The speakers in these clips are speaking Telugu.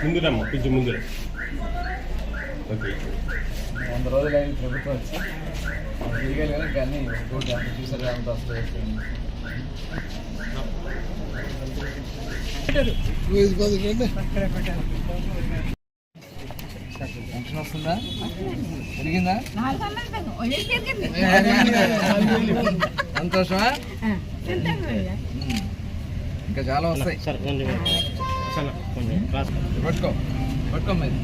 ముందురమ్మా కొంచెం ముందు ఓకే. వంద రోజులు అయింది ప్రభుత్వం వచ్చి. తిరగలేదు కానీ ఇంకోటి అంత చూసారు అంత అసలు పెన్షన్ వస్తుందా? పెరిగిందా. సంతోషమా. ఇంకా చాలా వస్తాయి. పట్టుకో పట్టుకో మరి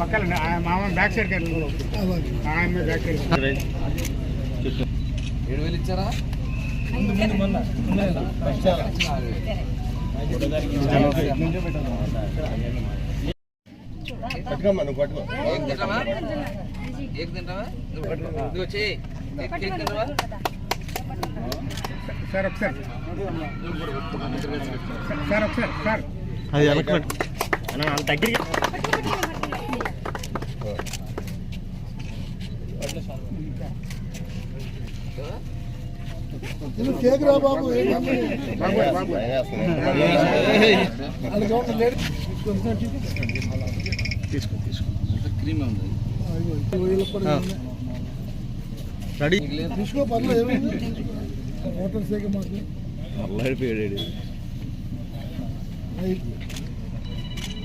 పక్కన మామ బ్యాక్ సైడ్ ఆయన బ్యాక్ సైడ్ ఏడు వేలు ఇచ్చారా? ముందు ముందు మొన్న. పట్టుకోమ్మా నువ్వు పట్టుకో సార్ ఒకసారి సార్ ఒకసారి సార్ అది వెనక్కి పట్టు అంత దగ్గరికి బాబు బాబు తీసుకో తీసుకో క్రీమ్ ఉంది రెడీ నీకు లేదు? తీసుకో పర్లేదు మోటార్ సైకిల్ మాకు అల్లాడిపోయాడు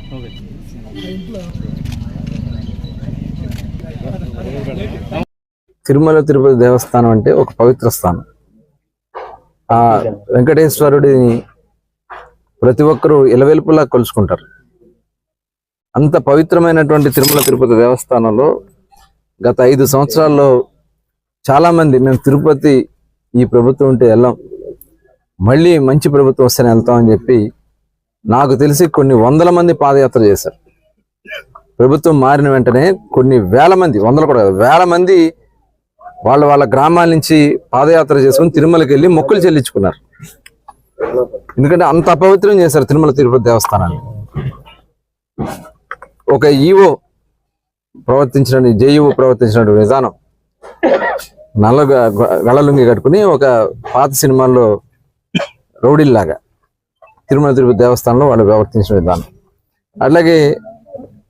ఓకే తిరుమల తిరుపతి దేవస్థానం అంటే ఒక పవిత్ర స్థానం ఆ వెంకటేశ్వరుడిని ప్రతి ఒక్కరూ ఇలవెలుపులా కొలుచుకుంటారు. అంత పవిత్రమైనటువంటి తిరుమల తిరుపతి దేవస్థానంలో గత ఐదు సంవత్సరాల్లో చాలా మంది మేము తిరుపతి ఈ ప్రభుత్వం ఉంటే వెళ్ళాం. మళ్ళీ మంచి ప్రభుత్వం వస్తేనే వెళ్తామని చెప్పి నాకు తెలిసి కొన్ని వందల మంది పాదయాత్ర చేశారు. ప్రభుత్వం మారిన వెంటనే కొన్ని వేల మంది వందలు కూడా వేల మంది వాళ్ళ వాళ్ళ గ్రామాల నుంచి పాదయాత్ర చేసుకుని తిరుమలకి వెళ్ళి మొక్కులు చెల్లించుకున్నారు. ఎందుకంటే అంత అపవిత్రం చేశారు తిరుమల తిరుపతి దేవస్థానాన్ని. ఒక ఈవో ప్రవర్తించిన జేఈఓ ప్రవర్తించిన విధానం నల్ల గ- గ- కట్టుకుని ఒక పాత సినిమాల్లో రౌడీల్లాగా తిరుమల తిరుపతి దేవస్థానంలో వాళ్ళు ప్రవర్తించిన విధానం. అట్లాగే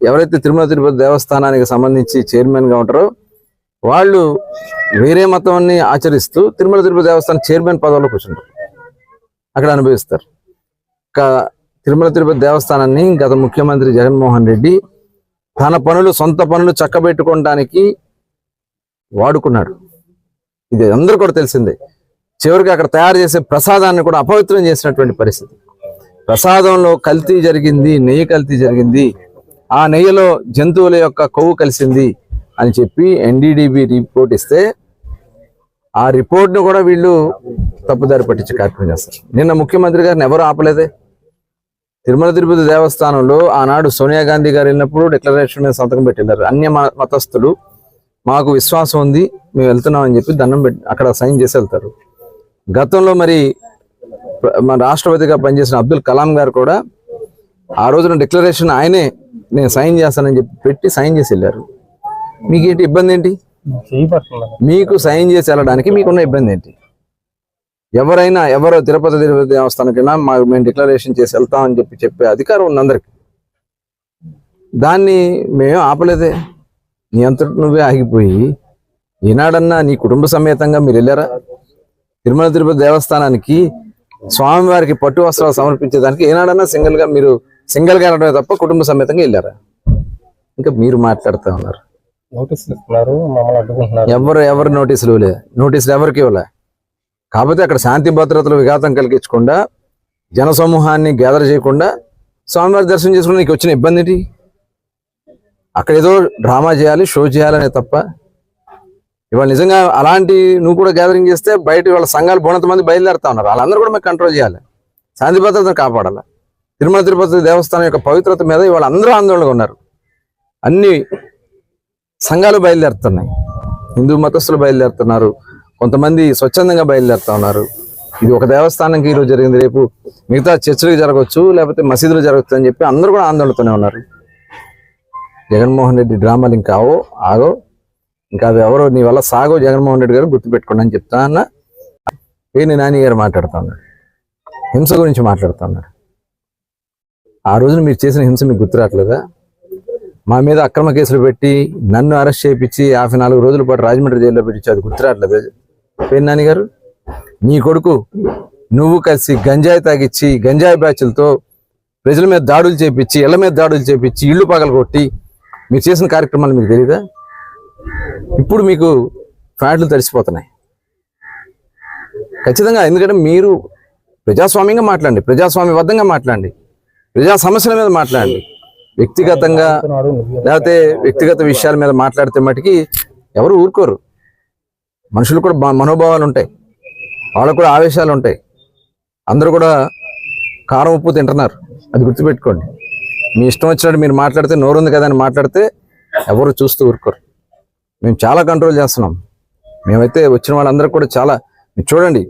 ఎవరైతే తిరుమల తిరుపతి దేవస్థానానికి సంబంధించి చైర్మన్గా ఉంటారో వాళ్ళు వేరే మతాన్ని ఆచరిస్తూ తిరుమల తిరుపతి దేవస్థానం చైర్మన్ పదవిలో కూర్చుంటారు. అక్కడ అనుభవిస్తారు. తిరుమల తిరుపతి దేవస్థానాన్ని గత ముఖ్యమంత్రి జగన్మోహన్ రెడ్డి తన పనులు సొంత పనులు చక్కబెట్టుకోవడానికి వాడుకున్నాడు. ఇది అందరూ కూడా తెలిసిందే. చివరికి అక్కడ తయారు చేసే ప్రసాదాన్ని కూడా అపవిత్రం చేసినటువంటి పరిస్థితి. ప్రసాదంలో కల్తీ జరిగింది నెయ్యి కల్తీ జరిగింది. ఆ నెయ్యిలో జంతువుల యొక్క కొవ్వు కలిసింది. అని చెప్పి ఎన్డీడీబీ రిపోర్ట్ ఇస్తే ఆ రిపోర్ట్ను కూడా వీళ్ళు తప్పుదారి పట్టించే కార్యక్రమం చేస్తారు. నిన్న ముఖ్యమంత్రి గారిని ఎవరు ఆపలేదే? తిరుమల తిరుపతి దేవస్థానంలో ఆనాడు సోనియా గాంధీ గారు వెళ్ళినప్పుడు డిక్లరేషన్ మీద సంతకం పెట్టినారు అన్య మ- మతస్థులు మాకు విశ్వాసం ఉంది మేము వెళ్తున్నామని చెప్పి దండం పెట్టి అక్కడ సైన్ చేసి వెళ్తారు. గతంలో మరి మన రాష్ట్రపతిగా పనిచేసిన అబ్దుల్ కలాం గారు కూడా ఆ రోజున డిక్లరేషన్ ఆయనే నేను సైన్ చేస్తానని చెప్పి పెట్టి సైన్ చేసి వెళ్ళారు. మీకేంటి ఇబ్బంది ఏంటి? మీకు సైన్ చేసి వెళ్ళడానికి మీకున్న ఇబ్బంది ఏంటి? ఎవరైనా ఎవరో తిరుపతి తిరుపతి దేవస్థానకైనా మా మేము డిక్లరేషన్ చేసి వెళ్తామని చెప్పి చెప్పే అధికారం ఉంది అందరికి దాన్ని మేము ఆపలేదే. నీ అంతటి నువ్వే ఆగిపోయి ఈనాడన్నా నీ కుటుంబ సమేతంగా మీరు వెళ్ళారా? తిరుమల తిరుపతి దేవస్థానానికి స్వామివారికి పట్టు వస్త్రాలు సమర్పించేదానికి ఏనాడన్నా సింగిల్గా మీరు సింగిల్గా వెళ్ళడమే తప్ప కుటుంబ సమేతంగా వెళ్ళారా? ఇంకా మీరు మాట్లాడుతూ ఉన్నారు. నోటీసులు ఇస్తున్నారు మమ్మల్ని అడ్డుకుంటున్నారు. ఎవరు ఎవరు నోటీసులు ఇవ్వలే? నోటీసులు ఎవరికి ఇవ్వలే? కాకపోతే అక్కడ శాంతి భద్రతలు విఘాతం కలిగించకుండా జన సమూహాన్ని గ్యాదర్ చేయకుండా స్వామివారి దర్శనం చేసుకుని నీకు వచ్చిన ఇబ్బంది ఏంటి? అక్కడ ఏదో డ్రామా చేయాలి షో చేయాలనే తప్ప ఇవాళ నిజంగా అలాంటి నువ్వు కూడా గ్యాదరింగ్ చేస్తే బయట వాళ్ళ సంఘాలు బోనంత మంది బయలుదేరుతా ఉన్నారు. వాళ్ళందరూ కూడా మేము కంట్రోల్ చేయాలి. శాంతి భద్రతను కాపాడాలి? తిరుమల తిరుపతి దేవస్థానం యొక్క పవిత్రత మీద ఇవాళ అందరూ ఆందోళనగా ఉన్నారు. అన్ని సంఘాలు బయలుదేరుతున్నాయి. హిందూ మతస్థులు బయలుదేరుతున్నారు. కొంతమంది స్వచ్ఛందంగా బయలుదేరుతా ఉన్నారు. ఇది ఒక దేవస్థానంకి ఈరోజు జరిగింది. రేపు మిగతా చర్చిలకు జరగవచ్చు లేకపోతే మసీదులు జరగచ్చు అని చెప్పి అందరూ కూడా ఆందోళనతోనే ఉన్నారు. జగన్మోహన్ రెడ్డి డ్రామాలు ఇంకా ఆగో ఇంకా అవి ఎవరో నీ వల్ల సాగో జగన్మోహన్ రెడ్డి గారు గుర్తుపెట్టుకోండి అని చెప్తా అన్న. పేని నాని గారు మాట్లాడుతా ఉన్నాడు హింస గురించి మాట్లాడుతా ఉన్నాడు ఆ రోజున మీరు చేసిన హింస మీకు గుర్తు రావట్లేదా? మా మీద అక్రమ కేసులు పెట్టి నన్ను అరెస్ట్ చేయించి యాభై నాలుగు రోజుల పాటు రాజమండ్రి జైల్లో పెట్టించి అది గుర్తు పేరు గారు? నీ కొడుకు నువ్వు కలిసి గంజాయి తాగిచ్చి గంజాయి బ్యాచ్లతో ప్రజల మీద దాడులు చేపించి ఇళ్ళ మీద దాడులు చేపించి ఇళ్ళు పగలగొట్టి మీరు చేసిన కార్యక్రమాలు మీకు తెలియదా ఇప్పుడు మీకు ఫ్యాట్లు తడిసిపోతున్నాయి. ఖచ్చితంగా ఎందుకంటే మీరు ప్రజాస్వామ్యంగా మాట్లాడండి ప్రజాస్వామ్యబద్ధంగా మాట్లాడండి ప్రజా సమస్యల మీద మాట్లాడండి. వ్యక్తిగతంగా లేకపోతే వ్యక్తిగత విషయాల మీద మాట్లాడితే మటుకి ఎవరు ఊరుకోరు. మనుషులు కూడా మనోభావాలు ఉంటాయి. వాళ్ళకు కూడా ఆవేశాలు ఉంటాయి. అందరూ కూడా కారం ఉప్పు తింటున్నారు. అది గుర్తుపెట్టుకోండి. మీ ఇష్టం వచ్చినట్టు మీరు మాట్లాడితే నోరు ఉంది కదా అని మాట్లాడితే ఎవరు చూస్తూ ఊరుకోరు. మేము చాలా కంట్రోల్ చేస్తున్నాం. మేమైతే వచ్చిన వాళ్ళందరూ కూడా చాలా మీరు చూడండి.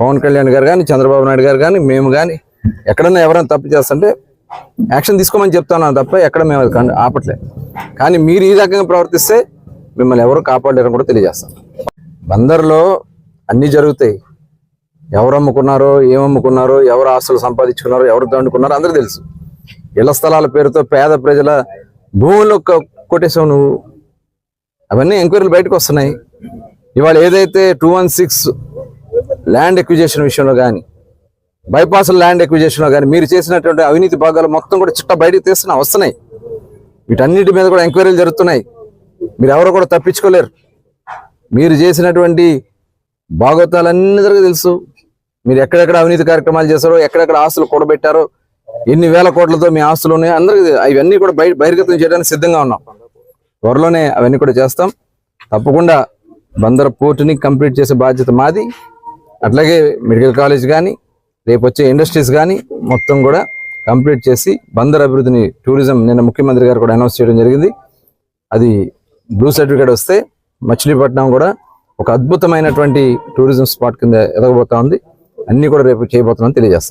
పవన్ కళ్యాణ్ గారు కానీ చంద్రబాబు నాయుడు గారు కానీ మేము కానీ ఎక్కడన్నా ఎవరైనా తప్పు చేస్తుంటే యాక్షన్ తీసుకోమని చెప్తున్నాను తప్ప ఎక్కడ మేము అది కన్- ఆపట్లేదు కానీ మీరు ఈ రకంగా ప్రవర్తిస్తే మిమ్మల్ని ఎవరు కాపాడలేరని కూడా తెలియజేస్తాం బందర్లో అన్నీ జరుగుతాయి. ఎవరు అమ్ముకున్నారో ఏమమ్ముకున్నారో ఎవరు ఆస్తులు సంపాదించుకున్నారో ఎవరు దండుకున్నారో అందరూ తెలుసు. ఇళ్ళ స్థలాల పేరుతో పేద ప్రజల భూములు కొ- కొట్టేసావు నువ్వు. అవన్నీ ఎంక్వైరీలు బయటకు వస్తున్నాయి. ఇవాళ ఏదైతే two one six land acquisition విషయంలో కానీ బైపాస్ ల్యాండ్ ఎక్విజేషన్లో కానీ మీరు చేసినటువంటి అవినీతి భాగాలు మొత్తం కూడా చిట్ట బయటకు తీస్తున్నా వస్తున్నాయి. వీటన్నిటి మీద కూడా ఎంక్వైరీలు జరుగుతున్నాయి. మీరు ఎవరు కూడా తప్పించుకోలేరు. మీరు చేసినటువంటి భాగవతాలన్నీ తెలుసు. మీరు ఎక్కడెక్కడ అవినీతి కార్యక్రమాలు చేశారో ఎక్కడెక్కడ ఆస్తులు కూడబెట్టారో ఎన్ని వేల కోట్లతో మీ ఆస్తులు ఉన్నాయో అందరికీ అవన్నీ కూడా బయట బహిర్గతం చేయడానికి సిద్ధంగా ఉన్నాం. త్వరలోనే అవన్నీ కూడా చేస్తాం. తప్పకుండా బందర్ పోర్టుని కంప్లీట్ చేసే బాధ్యత మాది. అట్లాగే మెడికల్ కాలేజ్ కానీ రేపు వచ్చే ఇండస్ట్రీస్ కానీ మొత్తం కూడా కంప్లీట్ చేసి బందర్ అభివృద్ధిని టూరిజం నిన్న ముఖ్యమంత్రి గారు కూడా అనౌన్స్ చేయడం జరిగింది. అది బ్లూ సర్టిఫికేట్ వస్తే మచిలీపట్నం కూడా ఒక అద్భుతమైనటువంటి టూరిజం స్పాట్ కింద ఎదగబోతా ఉంది. అన్ని కూడా రేపు చేయబోతున్నాం తెలియజేస్తాం.